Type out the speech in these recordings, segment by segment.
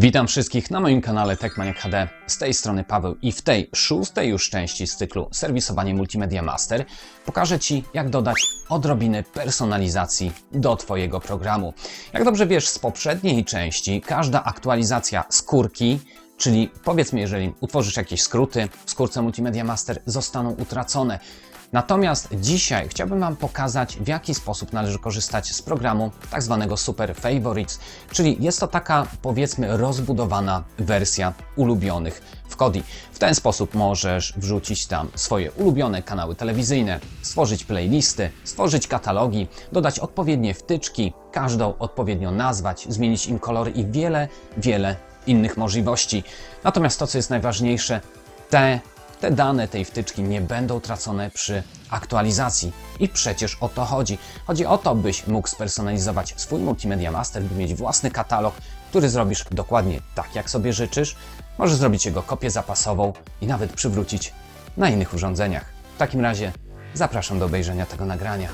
Witam wszystkich na moim kanale TechManiac HD. Z tej strony Paweł i w tej szóstej już części z cyklu Serwisowanie Multimedia Master pokażę Ci, jak dodać odrobinę personalizacji do Twojego programu. Jak dobrze wiesz z poprzedniej części, każda aktualizacja skórki Czyli powiedzmy, jeżeli utworzysz jakieś skróty w skórce Multimedia Master, zostaną utracone. Natomiast dzisiaj chciałbym Wam pokazać, w jaki sposób należy korzystać z programu tak zwanego Super Favorites, czyli jest to taka powiedzmy rozbudowana wersja ulubionych w Kodi. W ten sposób możesz wrzucić tam swoje ulubione kanały telewizyjne, stworzyć playlisty, stworzyć katalogi, dodać odpowiednie wtyczki, każdą odpowiednio nazwać, zmienić im kolory i wiele, wiele innych możliwości. Natomiast to, co jest najważniejsze, te, te dane tej wtyczki nie będą tracone przy aktualizacji. I przecież o to chodzi. Chodzi o to, byś mógł spersonalizować swój Multimedia Master, by mieć własny katalog, który zrobisz dokładnie tak, jak sobie życzysz. Możesz zrobić jego kopię zapasową i nawet przywrócić na innych urządzeniach. W takim razie zapraszam do obejrzenia tego nagrania.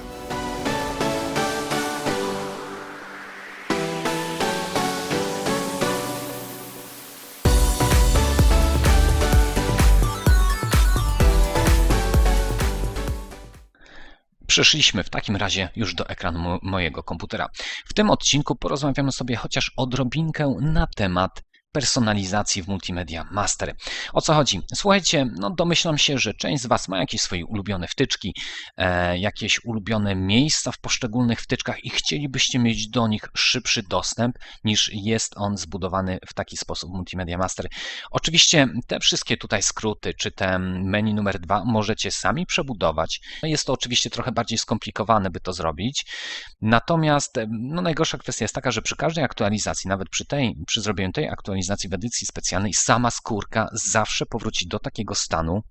Przeszliśmy w takim razie już do ekranu mo- mojego komputera. W tym odcinku porozmawiamy sobie chociaż odrobinkę na temat personalizacji w Multimedia Master. O co chodzi? Słuchajcie, no domyślam się, że część z Was ma jakieś swoje ulubione wtyczki, e, jakieś ulubione miejsca w poszczególnych wtyczkach i chcielibyście mieć do nich szybszy dostęp niż jest on zbudowany w taki sposób w Multimedia Master. Oczywiście te wszystkie tutaj skróty, czy te menu numer dwa możecie sami przebudować. No Jest to oczywiście trochę bardziej skomplikowane, by to zrobić. Natomiast no, najgorsza kwestia jest taka, że przy każdej aktualizacji, nawet przy tej, przy zrobieniu tej aktualizacji w edycji specjalnej, sama skórka zawsze powróci do takiego stanu,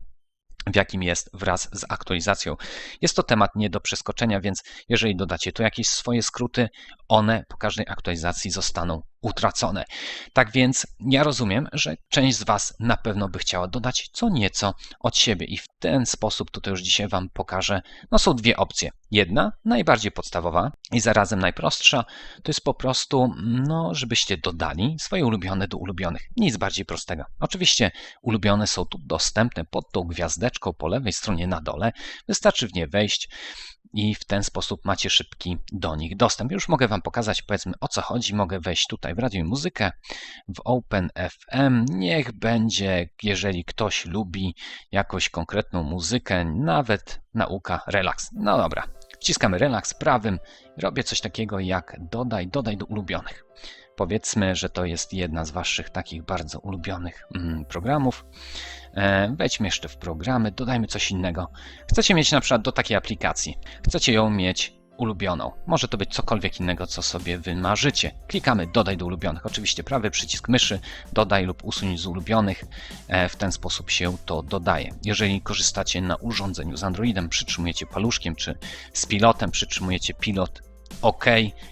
w jakim jest wraz z aktualizacją. Jest to temat nie do przeskoczenia, więc jeżeli dodacie tu jakieś swoje skróty, one po każdej aktualizacji zostaną utracone. Tak więc ja rozumiem, że część z Was na pewno by chciała dodać co nieco od siebie i w ten sposób tutaj już dzisiaj Wam pokażę. No są dwie opcje. Jedna, najbardziej podstawowa i zarazem najprostsza, to jest po prostu, no, żebyście dodali swoje ulubione do ulubionych. Nic bardziej prostego. Oczywiście ulubione są tu dostępne pod tą gwiazdeczką po lewej stronie na dole. Wystarczy w nie wejść i w ten sposób macie szybki do nich dostęp. Już mogę Wam pokazać, powiedzmy, o co chodzi. Mogę wejść tutaj w Radio i Muzykę, w OpenFM. Niech będzie, jeżeli ktoś lubi jakąś konkretną muzykę, nawet nauka, relaks. No dobra, wciskamy relaks prawym, robię coś takiego jak dodaj, dodaj do ulubionych. Powiedzmy, że to jest jedna z Waszych takich bardzo ulubionych mm, programów. E, Wejdźmy jeszcze w programy, dodajmy coś innego. Chcecie mieć na przykład do takiej aplikacji, chcecie ją mieć ulubioną. Może to być cokolwiek innego, co sobie wymarzycie. Klikamy dodaj do ulubionych. Oczywiście prawy przycisk myszy, dodaj lub usuń z ulubionych. E, W ten sposób się to dodaje. Jeżeli korzystacie na urządzeniu z Androidem, przytrzymujecie paluszkiem, czy z pilotem przytrzymujecie pilot OK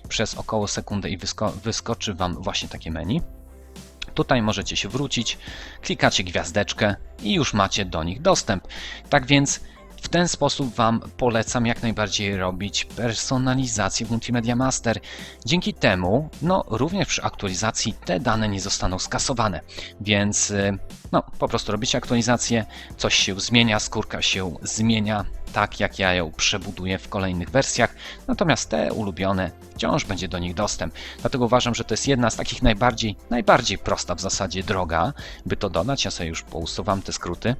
przez około sekundę i wysko- wyskoczy Wam właśnie takie menu. Tutaj możecie się wrócić, klikacie gwiazdeczkę i już macie do nich dostęp. Tak więc w ten sposób Wam polecam jak najbardziej robić personalizację w Multimedia Master. Dzięki temu, no również przy aktualizacji te dane nie zostaną skasowane. Więc y, no, po prostu robicie aktualizację, coś się zmienia, skórka się zmienia, tak jak ja ją przebuduję w kolejnych wersjach. Natomiast te ulubione wciąż będzie do nich dostęp. Dlatego uważam, że to jest jedna z takich najbardziej, najbardziej prosta w zasadzie droga, by to dodać. Ja sobie już pousuwam te skróty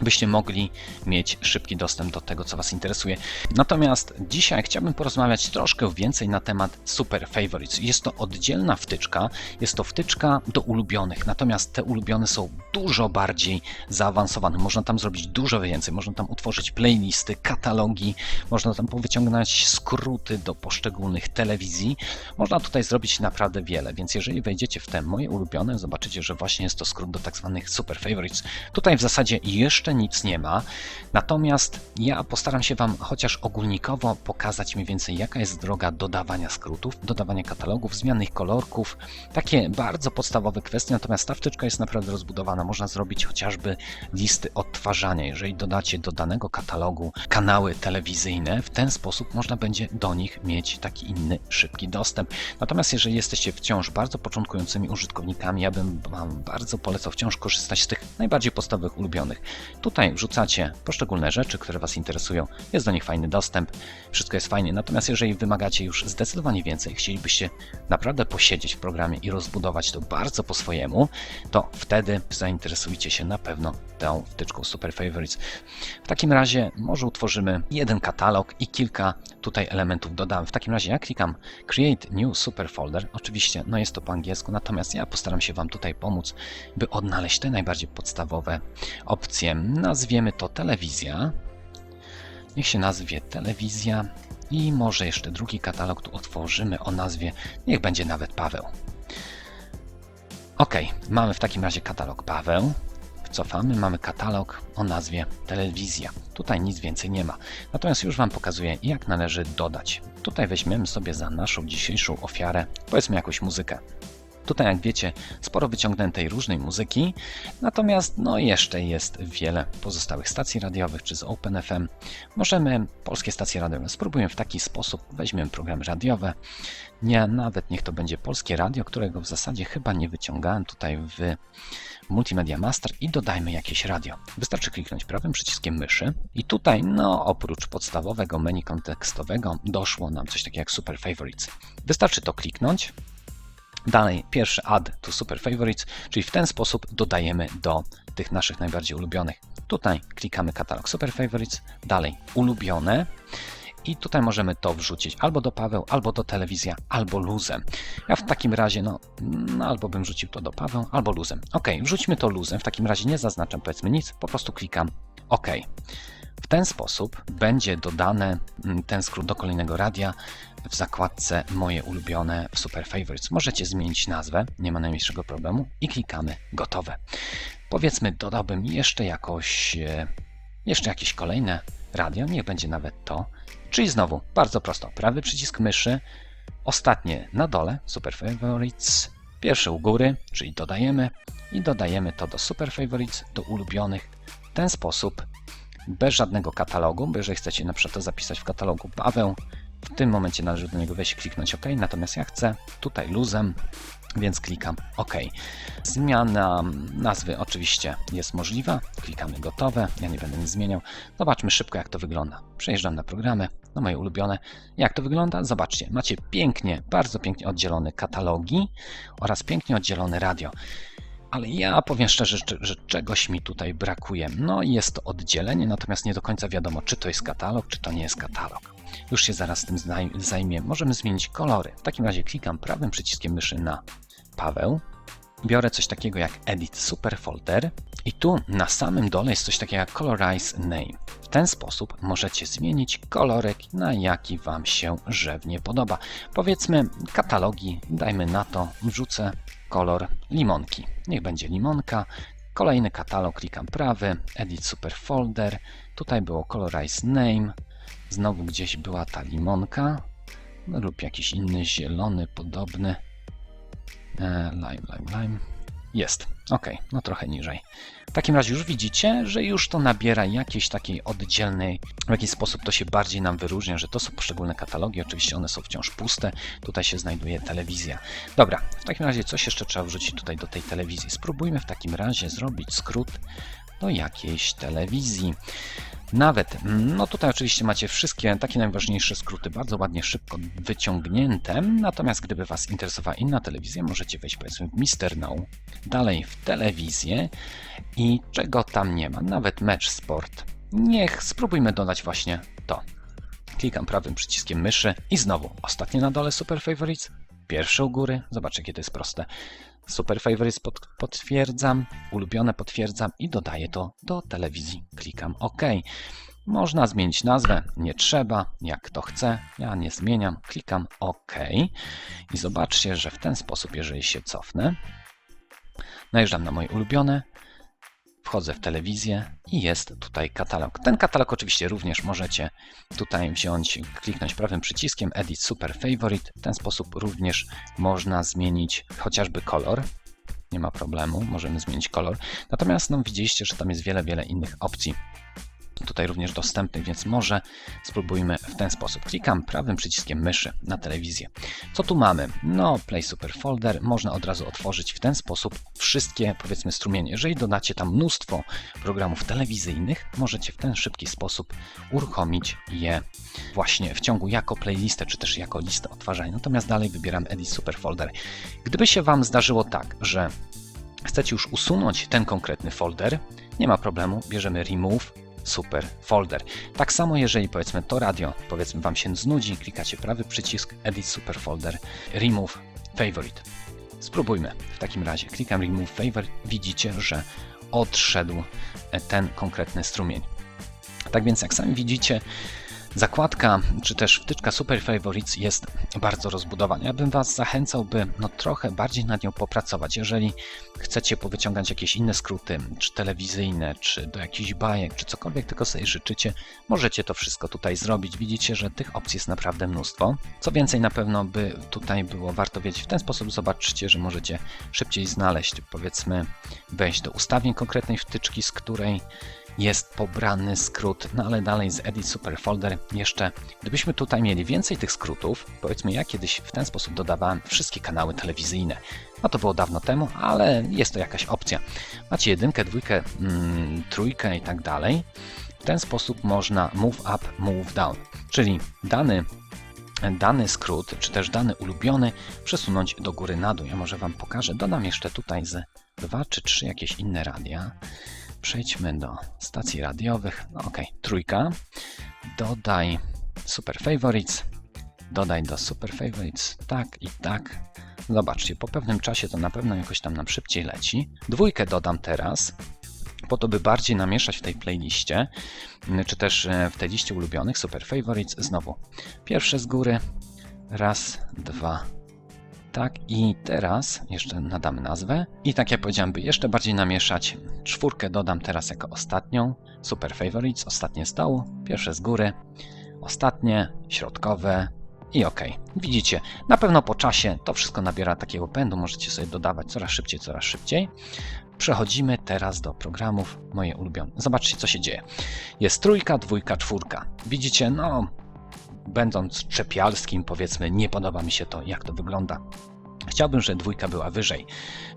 byście mogli mieć szybki dostęp do tego, co Was interesuje. Natomiast dzisiaj chciałbym porozmawiać troszkę więcej na temat Super Favorites. Jest to oddzielna wtyczka, jest to wtyczka do ulubionych, natomiast te ulubione są dużo bardziej zaawansowane. Można tam zrobić dużo więcej, można tam utworzyć playlisty, katalogi, można tam powyciągnąć skróty do poszczególnych telewizji. Można tutaj zrobić naprawdę wiele, więc jeżeli wejdziecie w te moje ulubione, zobaczycie, że właśnie jest to skrót do tak zwanych Super Favorites. Tutaj w zasadzie jeszcze jeszcze nic nie ma. Natomiast ja postaram się Wam chociaż ogólnikowo pokazać mniej więcej, jaka jest droga dodawania skrótów, dodawania katalogów, zmiany ich kolorków. Takie bardzo podstawowe kwestie, natomiast ta wtyczka jest naprawdę rozbudowana. Można zrobić chociażby listy odtwarzania. Jeżeli dodacie do danego katalogu kanały telewizyjne, w ten sposób można będzie do nich mieć taki inny, szybki dostęp. Natomiast jeżeli jesteście wciąż bardzo początkującymi użytkownikami, ja bym Wam bardzo polecał wciąż korzystać z tych najbardziej podstawowych ulubionych. Tutaj wrzucacie poszczególne rzeczy, które Was interesują, jest do nich fajny dostęp, wszystko jest fajnie. Natomiast jeżeli wymagacie już zdecydowanie więcej, chcielibyście naprawdę posiedzieć w programie i rozbudować to bardzo po swojemu, to wtedy zainteresujcie się na pewno tą wtyczką Super Favorites. W takim razie może utworzymy jeden katalog i kilka tutaj elementów dodamy. W takim razie ja klikam Create New Super Folder. Oczywiście no jest to po angielsku, natomiast ja postaram się Wam tutaj pomóc, by odnaleźć te najbardziej podstawowe opcje. Nazwiemy to telewizja. Niech się nazwie telewizja i może jeszcze drugi katalog tu otworzymy o nazwie, niech będzie nawet Paweł. Ok, mamy w takim razie katalog Paweł. Cofamy, mamy katalog o nazwie telewizja. Tutaj nic więcej nie ma. Natomiast już Wam pokazuję, jak należy dodać. Tutaj weźmiemy sobie za naszą dzisiejszą ofiarę, powiedzmy jakąś muzykę. Tutaj, jak wiecie, sporo wyciągniętej różnej muzyki, natomiast no jeszcze jest wiele pozostałych stacji radiowych, czy z OpenFM. Możemy polskie stacje radiowe spróbujemy w taki sposób, weźmiemy programy radiowe, nie, nawet niech to będzie polskie radio, którego w zasadzie chyba nie wyciągałem tutaj w Multimedia Master i dodajmy jakieś radio. Wystarczy kliknąć prawym przyciskiem myszy i tutaj, no oprócz podstawowego menu kontekstowego, doszło nam coś takiego jak Super Favorites. Wystarczy to kliknąć, Dalej, pierwszy add to super favorites, czyli w ten sposób dodajemy do tych naszych najbardziej ulubionych. Tutaj klikamy katalog super favorites, dalej ulubione i tutaj możemy to wrzucić albo do Paweł, albo do telewizja, albo luzem. Ja w takim razie, no, no albo bym rzucił to do Paweł, albo luzem. Ok, wrzućmy to luzem, w takim razie nie zaznaczam powiedzmy nic, po prostu klikam OK. W ten sposób będzie dodany mm, ten skrót do kolejnego radia w zakładce Moje ulubione w Super Favorites. Możecie zmienić nazwę, nie ma najmniejszego problemu i klikamy Gotowe. Powiedzmy, dodałbym jeszcze jakoś, e, jeszcze jakieś kolejne radio, niech będzie nawet to. Czyli znowu, bardzo prosto, prawy przycisk myszy, ostatnie na dole, Super Favorites, pierwsze u góry, czyli dodajemy i dodajemy to do Super Favorites, do ulubionych. W ten sposób bez żadnego katalogu, bo jeżeli chcecie na przykład to zapisać w katalogu Paweł, w tym momencie należy do niego wejść i kliknąć OK, natomiast ja chcę tutaj luzem, więc klikam OK. Zmiana nazwy oczywiście jest możliwa. Klikamy gotowe, ja nie będę nic zmieniał. Zobaczmy szybko jak to wygląda. Przejeżdżam na programy, no moje ulubione. Jak to wygląda? Zobaczcie, macie pięknie, bardzo pięknie oddzielone katalogi oraz pięknie oddzielone radio. Ale ja powiem szczerze, że, że czegoś mi tutaj brakuje. No i jest to oddzielenie, natomiast nie do końca wiadomo, czy to jest katalog, czy to nie jest katalog. Już się zaraz tym zajmie. Możemy zmienić kolory. W takim razie klikam prawym przyciskiem myszy na Paweł. Biorę coś takiego jak Edit Super Folder i tu na samym dole jest coś takiego jak Colorize Name. W ten sposób możecie zmienić kolorek na jaki Wam się żewnie podoba. Powiedzmy katalogi, dajmy na to, wrzucę kolor limonki. Niech będzie limonka. Kolejny katalog, klikam prawy, Edit Super Folder. Tutaj było Colorize Name. Znowu gdzieś była ta limonka. No, lub jakiś inny zielony, podobny. E, lime, lime, lime. Jest. Ok, no trochę niżej. W takim razie już widzicie, że już to nabiera jakiejś takiej oddzielnej, w jakiś sposób to się bardziej nam wyróżnia, że to są poszczególne katalogi, oczywiście one są wciąż puste, tutaj się znajduje telewizja. Dobra, w takim razie coś jeszcze trzeba wrzucić tutaj do tej telewizji. Spróbujmy w takim razie zrobić skrót do jakiejś telewizji. Nawet, no tutaj oczywiście macie wszystkie takie najważniejsze skróty, bardzo ładnie, szybko wyciągnięte. Natomiast gdyby Was interesowała inna telewizja, możecie wejść powiedzmy w Mister Now, dalej w telewizję i czego tam nie ma, nawet mecz sport. Niech spróbujmy dodać właśnie to. Klikam prawym przyciskiem myszy i znowu ostatnie na dole Super Favorites, pierwsze u góry, zobaczcie jakie to jest proste. Super Favorites potwierdzam, ulubione potwierdzam i dodaję to do telewizji. Klikam OK. Można zmienić nazwę, nie trzeba, jak kto chce. Ja nie zmieniam, klikam OK. I zobaczcie, że w ten sposób, jeżeli się cofnę, najeżdżam na moje ulubione, wchodzę w telewizję i jest tutaj katalog. Ten katalog oczywiście również możecie tutaj wziąć, kliknąć prawym przyciskiem Edit Super Favorite. W ten sposób również można zmienić chociażby kolor. Nie ma problemu, możemy zmienić kolor. Natomiast no, widzieliście, że tam jest wiele, wiele innych opcji tutaj również dostępnych, więc może spróbujmy w ten sposób. Klikam prawym przyciskiem myszy na telewizję. Co tu mamy? No, Play Super Folder. Można od razu otworzyć w ten sposób wszystkie, powiedzmy, strumienie. Jeżeli dodacie tam mnóstwo programów telewizyjnych, możecie w ten szybki sposób uruchomić je właśnie w ciągu jako playlistę, czy też jako listę odtwarzania. Natomiast dalej wybieram Edit Super Folder. Gdyby się Wam zdarzyło tak, że chcecie już usunąć ten konkretny folder, nie ma problemu, bierzemy Remove super folder. Tak samo jeżeli powiedzmy to radio, powiedzmy Wam się znudzi, klikacie prawy przycisk Edit super folder, Remove Favorite. Spróbujmy w takim razie. Klikam Remove Favorite, widzicie, że odszedł ten konkretny strumień. Tak więc jak sami widzicie, Zakładka, czy też wtyczka Super Favorites jest bardzo rozbudowana. Ja bym Was zachęcał, by no, trochę bardziej nad nią popracować. Jeżeli chcecie powyciągać jakieś inne skróty, czy telewizyjne, czy do jakichś bajek, czy cokolwiek tylko sobie życzycie, możecie to wszystko tutaj zrobić. Widzicie, że tych opcji jest naprawdę mnóstwo. Co więcej, na pewno by tutaj było warto wiedzieć w ten sposób, zobaczcie, że możecie szybciej znaleźć, powiedzmy, wejść do ustawień konkretnej wtyczki, z której jest pobrany skrót, no ale dalej z Edit Super Folder jeszcze, gdybyśmy tutaj mieli więcej tych skrótów, powiedzmy ja kiedyś w ten sposób dodawałem wszystkie kanały telewizyjne. No to było dawno temu, ale jest to jakaś opcja. Macie jedynkę, dwójkę, mm, trójkę i tak dalej. W ten sposób można move up, move down, czyli dany dany skrót, czy też dany ulubiony przesunąć do góry na dół. Ja może Wam pokażę. Dodam jeszcze tutaj z dwa czy trzy jakieś inne radia. Przejdźmy do stacji radiowych. No ok, trójka. Dodaj Super Favorites. Dodaj do Super Favorites tak i tak. Zobaczcie, po pewnym czasie to na pewno jakoś tam nam szybciej leci. Dwójkę dodam teraz, po to by bardziej namieszać w tej playliście, czy też e, w tej liście ulubionych Super Favorites. Znowu pierwsze z góry. Raz, dwa, tak, i teraz jeszcze nadamy nazwę. I tak jak powiedziałem, by jeszcze bardziej namieszać, czwórkę dodam teraz jako ostatnią. Super Favorites, ostatnie z dołu, pierwsze z góry, ostatnie, środkowe i OK. Widzicie, na pewno po czasie to wszystko nabiera takiego pędu, możecie sobie dodawać coraz szybciej, coraz szybciej. Przechodzimy teraz do programów moje ulubione. Zobaczcie, co się dzieje. Jest trójka, dwójka, czwórka. Widzicie, no będąc czepialskim, powiedzmy, nie podoba mi się to, jak to wygląda. Chciałbym, żeby dwójka była wyżej,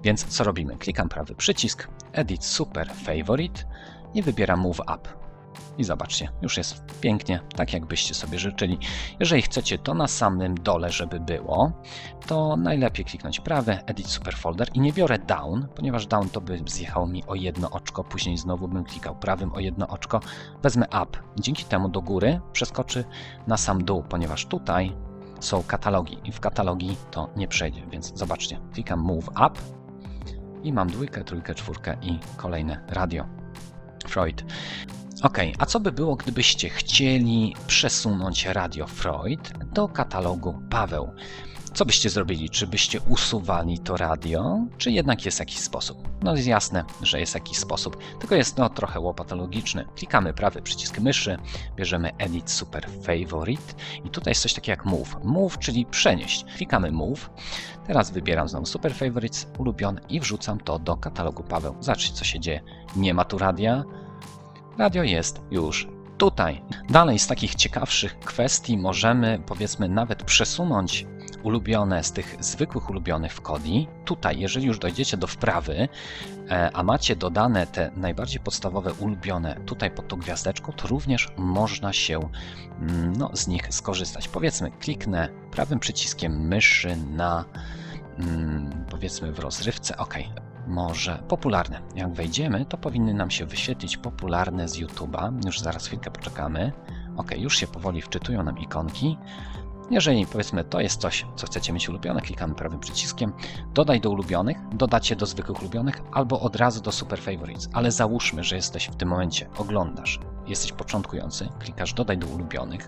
więc co robimy? Klikam prawy przycisk, Edit Super Favorite i wybieram Move Up. I zobaczcie, już jest pięknie, tak jakbyście sobie życzyli. Jeżeli chcecie to na samym dole, żeby było, to najlepiej kliknąć prawe, Edit Super Folder i nie biorę Down, ponieważ Down to by zjechało mi o jedno oczko, później znowu bym klikał prawym o jedno oczko. Wezmę Up. Dzięki temu do góry przeskoczy na sam dół, ponieważ tutaj są katalogi i w katalogi to nie przejdzie, więc zobaczcie, klikam Move Up i mam dwójkę, trójkę, czwórkę i kolejne radio. Freud. Ok, a co by było, gdybyście chcieli przesunąć Radio Freud do katalogu Paweł? Co byście zrobili? Czy byście usuwali to radio, czy jednak jest jakiś sposób? No jest jasne, że jest jakiś sposób, tylko jest no trochę łopatologiczny. Klikamy prawy przycisk myszy, bierzemy Edit Super Favorite i tutaj jest coś takiego jak Move. Move, czyli przenieść. Klikamy Move. Teraz wybieram znowu Super Favorites, ulubione i wrzucam to do katalogu Paweł. Zobaczcie co się dzieje. Nie ma tu radia, Radio jest już tutaj. Dalej z takich ciekawszych kwestii możemy powiedzmy nawet przesunąć ulubione z tych zwykłych ulubionych w Kodi. Tutaj, jeżeli już dojdziecie do wprawy, e, a macie dodane te najbardziej podstawowe ulubione tutaj pod tą gwiazdeczką, to również można się mm, no, z nich skorzystać. Powiedzmy, kliknę prawym przyciskiem myszy na mm, powiedzmy w rozrywce. OK, może popularne. Jak wejdziemy, to powinny nam się wyświetlić popularne z YouTube'a. Już zaraz chwilkę poczekamy. Ok, już się powoli wczytują nam ikonki. Jeżeli powiedzmy to jest coś, co chcecie mieć ulubione, klikamy prawym przyciskiem, dodaj do ulubionych, dodacie do zwykłych ulubionych albo od razu do super favorites. Ale załóżmy, że jesteś w tym momencie, oglądasz, jesteś początkujący, klikasz dodaj do ulubionych.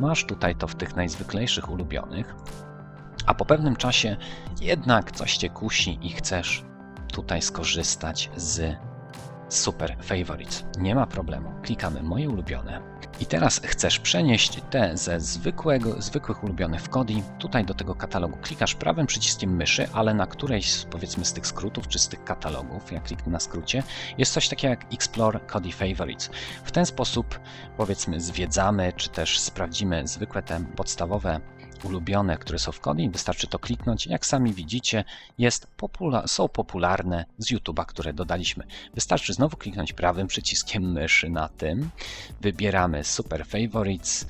Masz tutaj to w tych najzwyklejszych ulubionych, a po pewnym czasie jednak coś cię kusi i chcesz tutaj skorzystać z Super Favorites. Nie ma problemu. Klikamy moje ulubione. I teraz chcesz przenieść te ze zwykłego, zwykłych ulubionych w Kodi tutaj do tego katalogu. Klikasz prawym przyciskiem myszy, ale na którejś z, powiedzmy z tych skrótów czy z tych katalogów, jak kliknę na skrócie, jest coś takiego jak Explore Kodi Favorites. W ten sposób powiedzmy zwiedzamy, czy też sprawdzimy zwykłe te podstawowe ulubione, które są w Kodi. Wystarczy to kliknąć. Jak sami widzicie, jest popula są popularne z YouTube'a, które dodaliśmy. Wystarczy znowu kliknąć prawym przyciskiem myszy na tym. Wybieramy Super Favorites,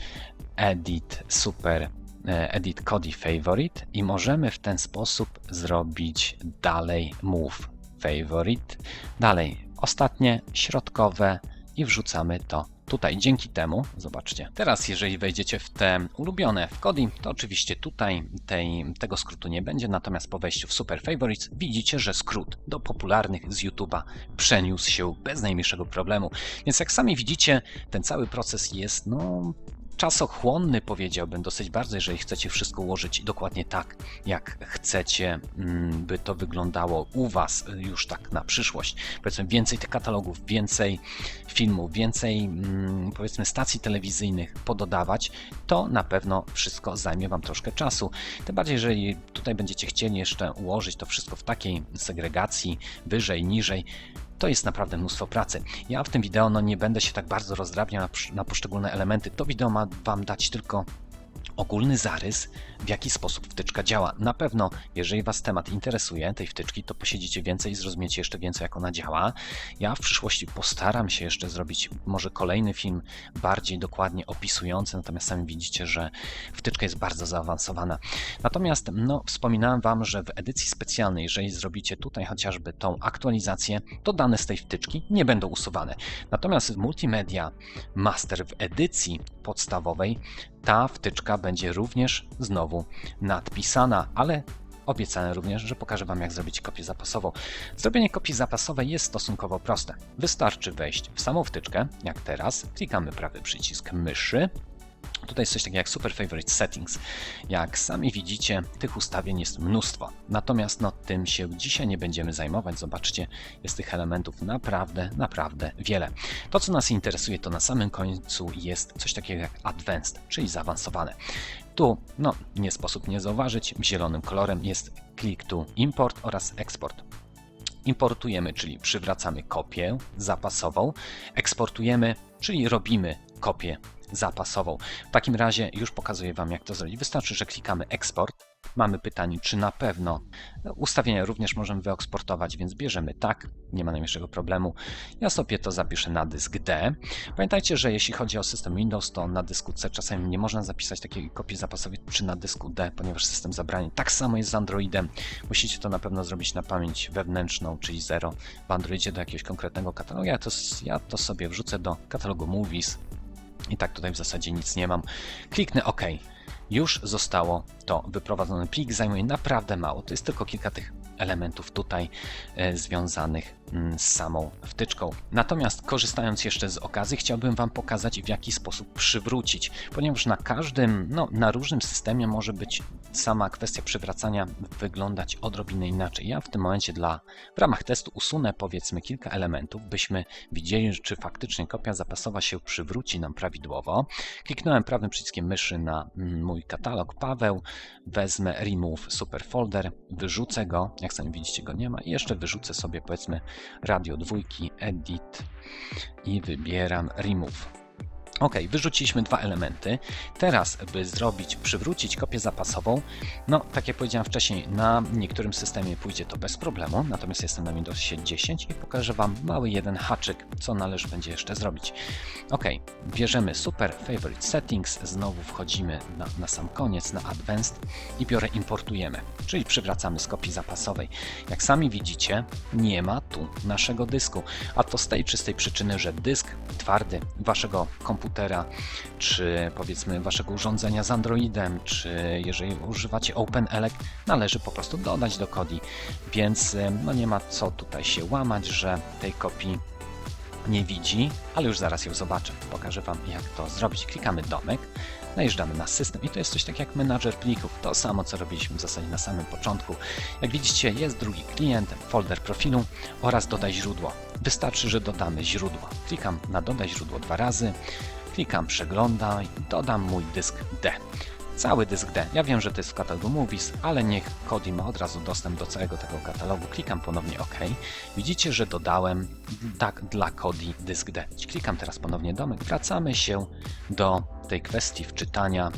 Edit Super e, Edit Kodi Favorite i możemy w ten sposób zrobić dalej Move Favorite. Dalej ostatnie, środkowe i wrzucamy to tutaj. Dzięki temu, zobaczcie, teraz jeżeli wejdziecie w te ulubione w Kodi, to oczywiście tutaj tej, tego skrótu nie będzie, natomiast po wejściu w Super Favorites widzicie, że skrót do popularnych z YouTube'a przeniósł się bez najmniejszego problemu. Więc jak sami widzicie, ten cały proces jest no czasochłonny, powiedziałbym, dosyć bardzo, jeżeli chcecie wszystko ułożyć dokładnie tak, jak chcecie, mm, by to wyglądało u Was już tak na przyszłość. Powiedzmy, więcej tych katalogów, więcej filmów, więcej, mm, powiedzmy, stacji telewizyjnych pododawać, to na pewno wszystko zajmie Wam troszkę czasu. Tym bardziej, jeżeli tutaj będziecie chcieli jeszcze ułożyć to wszystko w takiej segregacji, wyżej, niżej, to jest naprawdę mnóstwo pracy. Ja w tym wideo no, nie będę się tak bardzo rozdrabniał na, na poszczególne elementy. To wideo ma Wam dać tylko ogólny zarys, w jaki sposób wtyczka działa. Na pewno, jeżeli Was temat interesuje, tej wtyczki, to posiedzicie więcej i zrozumiecie jeszcze więcej, jak ona działa. Ja w przyszłości postaram się jeszcze zrobić może kolejny film bardziej dokładnie opisujący, natomiast sami widzicie, że wtyczka jest bardzo zaawansowana. Natomiast, no, wspominałem Wam, że w edycji specjalnej, jeżeli zrobicie tutaj chociażby tą aktualizację, to dane z tej wtyczki nie będą usuwane. Natomiast w Multimedia Master w edycji podstawowej ta wtyczka będzie również znowu nadpisana, ale Obiecałem również, że pokażę Wam, jak zrobić kopię zapasową. Zrobienie kopii zapasowej jest stosunkowo proste. Wystarczy wejść w samą wtyczkę, jak teraz, klikamy prawy przycisk myszy, Tutaj jest coś takiego jak Super Favorite Settings. Jak sami widzicie, tych ustawień jest mnóstwo. Natomiast no, tym się dzisiaj nie będziemy zajmować. Zobaczcie, jest tych elementów naprawdę, naprawdę wiele. To, co nas interesuje, to na samym końcu jest coś takiego jak Advanced, czyli zaawansowane. Tu, no, nie sposób nie zauważyć, zielonym kolorem jest Click to Import oraz Export importujemy, czyli przywracamy kopię zapasową, eksportujemy, czyli robimy kopię zapasową. W takim razie już pokazuję Wam, jak to zrobić. Wystarczy, że klikamy eksport. Mamy pytanie, czy na pewno ustawienia również możemy wyeksportować, więc bierzemy tak, nie ma najmniejszego problemu. Ja sobie to zapiszę na dysk D. Pamiętajcie, że jeśli chodzi o system Windows, to na dysku C czasami nie można zapisać takiej kopii zapasowej czy na dysku D, ponieważ system zabrani. Tak samo jest z Androidem. Musicie to na pewno zrobić na pamięć wewnętrzną, czyli 0 w Androidzie do jakiegoś konkretnego katalogu. Ja to, ja to sobie wrzucę do katalogu Movies, i tak tutaj w zasadzie nic nie mam. Kliknę OK. Już zostało to wyprowadzone. Plik zajmuje naprawdę mało. To jest tylko kilka tych elementów tutaj e, związanych samą wtyczką. Natomiast korzystając jeszcze z okazji, chciałbym Wam pokazać w jaki sposób przywrócić, ponieważ na każdym, no na różnym systemie może być sama kwestia przywracania wyglądać odrobinę inaczej. Ja w tym momencie dla, w ramach testu usunę powiedzmy kilka elementów, byśmy widzieli, czy faktycznie kopia zapasowa się przywróci nam prawidłowo. Kliknąłem prawym przyciskiem myszy na mm, mój katalog Paweł, wezmę Remove Super Folder, wyrzucę go, jak sami widzicie go nie ma i jeszcze wyrzucę sobie powiedzmy radio dwójki, edit i wybieram remove. Ok, wyrzuciliśmy dwa elementy. Teraz, by zrobić, przywrócić kopię zapasową, no, tak jak powiedziałem wcześniej, na niektórym systemie pójdzie to bez problemu, natomiast jestem na Windowsie 10 i pokażę Wam mały jeden haczyk, co należy będzie jeszcze zrobić. Ok, bierzemy Super Favorite Settings, znowu wchodzimy na, na sam koniec, na Advanced i biorę importujemy, czyli przywracamy z kopii zapasowej. Jak sami widzicie, nie ma tu naszego dysku, a to z tej czystej przyczyny, że dysk twardy waszego komputera komputera, czy powiedzmy waszego urządzenia z Androidem, czy jeżeli używacie OpenELEC, należy po prostu dodać do Kodi. Więc no nie ma co tutaj się łamać, że tej kopii nie widzi, ale już zaraz ją zobaczę. Pokażę Wam, jak to zrobić. Klikamy domek, najeżdżamy na system i to jest coś tak jak menadżer plików. To samo, co robiliśmy w zasadzie na samym początku. Jak widzicie, jest drugi klient, folder profilu oraz dodaj źródło. Wystarczy, że dodamy źródło. Klikam na dodaj źródło dwa razy, klikam przeglądaj, dodam mój dysk D. Cały dysk D. Ja wiem, że to jest w katalogu Movies, ale niech Kodi ma od razu dostęp do całego tego katalogu. Klikam ponownie OK. Widzicie, że dodałem tak dla Kodi dysk D. Klikam teraz ponownie domek. Wracamy się do tej kwestii wczytania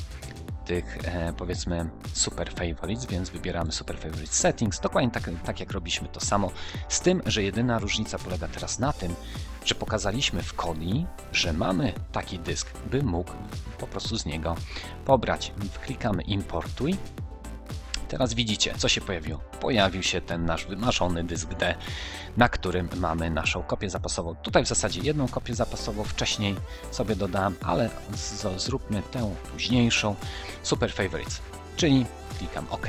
tych e, powiedzmy super favorites, więc wybieramy super favorites settings, dokładnie tak, tak jak robiliśmy to samo, z tym, że jedyna różnica polega teraz na tym, że pokazaliśmy w Kodi, że mamy taki dysk, by mógł po prostu z niego pobrać. Klikamy importuj. Teraz widzicie, co się pojawiło. Pojawił się ten nasz wymarzony dysk D, na którym mamy naszą kopię zapasową. Tutaj w zasadzie jedną kopię zapasową wcześniej sobie dodałem, ale zróbmy tę późniejszą. Super Favorites, czyli klikam OK.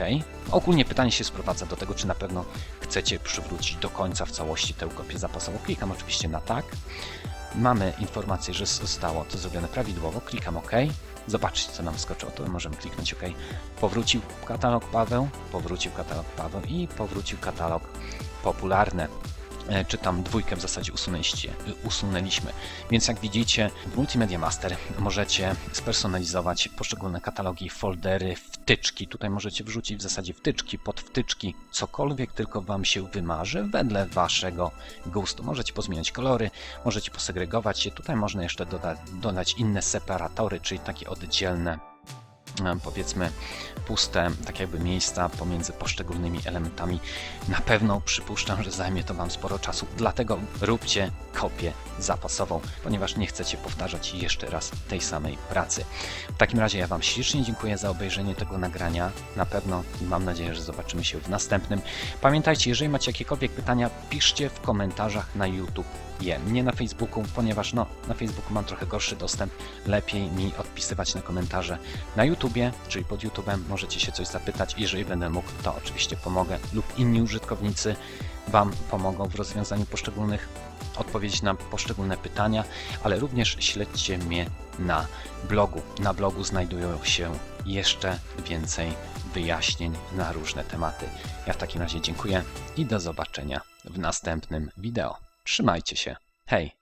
Ogólnie pytanie się sprowadza do tego, czy na pewno chcecie przywrócić do końca w całości tę kopię zapasową. Klikam oczywiście na tak. Mamy informację, że zostało to zrobione prawidłowo. Klikam OK. Zobaczcie, co nam wskoczyło. Tu możemy kliknąć OK. Powrócił katalog Paweł, powrócił katalog Paweł i powrócił katalog popularne e, czy tam dwójkę w zasadzie usunęliście, usunęliśmy. Więc jak widzicie, w Multimedia Master możecie spersonalizować poszczególne katalogi, foldery, wtyczki. Tutaj możecie wrzucić w zasadzie wtyczki, podwtyczki, cokolwiek tylko Wam się wymarzy wedle Waszego gustu. Możecie pozmieniać kolory, możecie posegregować je. Tutaj można jeszcze dodać, inne separatory, czyli takie oddzielne e, powiedzmy puste, tak jakby miejsca pomiędzy poszczególnymi elementami. Na pewno przypuszczam, że zajmie to Wam sporo czasu, dlatego róbcie kopię zapasową, ponieważ nie chcecie powtarzać jeszcze raz tej samej pracy. W takim razie ja Wam ślicznie dziękuję za obejrzenie tego nagrania. Na pewno i mam nadzieję, że zobaczymy się w następnym. Pamiętajcie, jeżeli macie jakiekolwiek pytania, piszcie w komentarzach na YouTube je, nie na Facebooku, ponieważ no, na Facebooku mam trochę gorszy dostęp, lepiej mi odpisywać na komentarze na YouTubie, czyli pod YouTubem możecie się coś zapytać, jeżeli będę mógł, to oczywiście pomogę lub inni użytkownicy Wam pomogą w rozwiązaniu poszczególnych odpowiedzi na poszczególne pytania, ale również śledźcie mnie na blogu. Na blogu znajdują się jeszcze więcej wyjaśnień na różne tematy. Ja w takim razie dziękuję i do zobaczenia w następnym wideo. Trzymajcie się. Hej!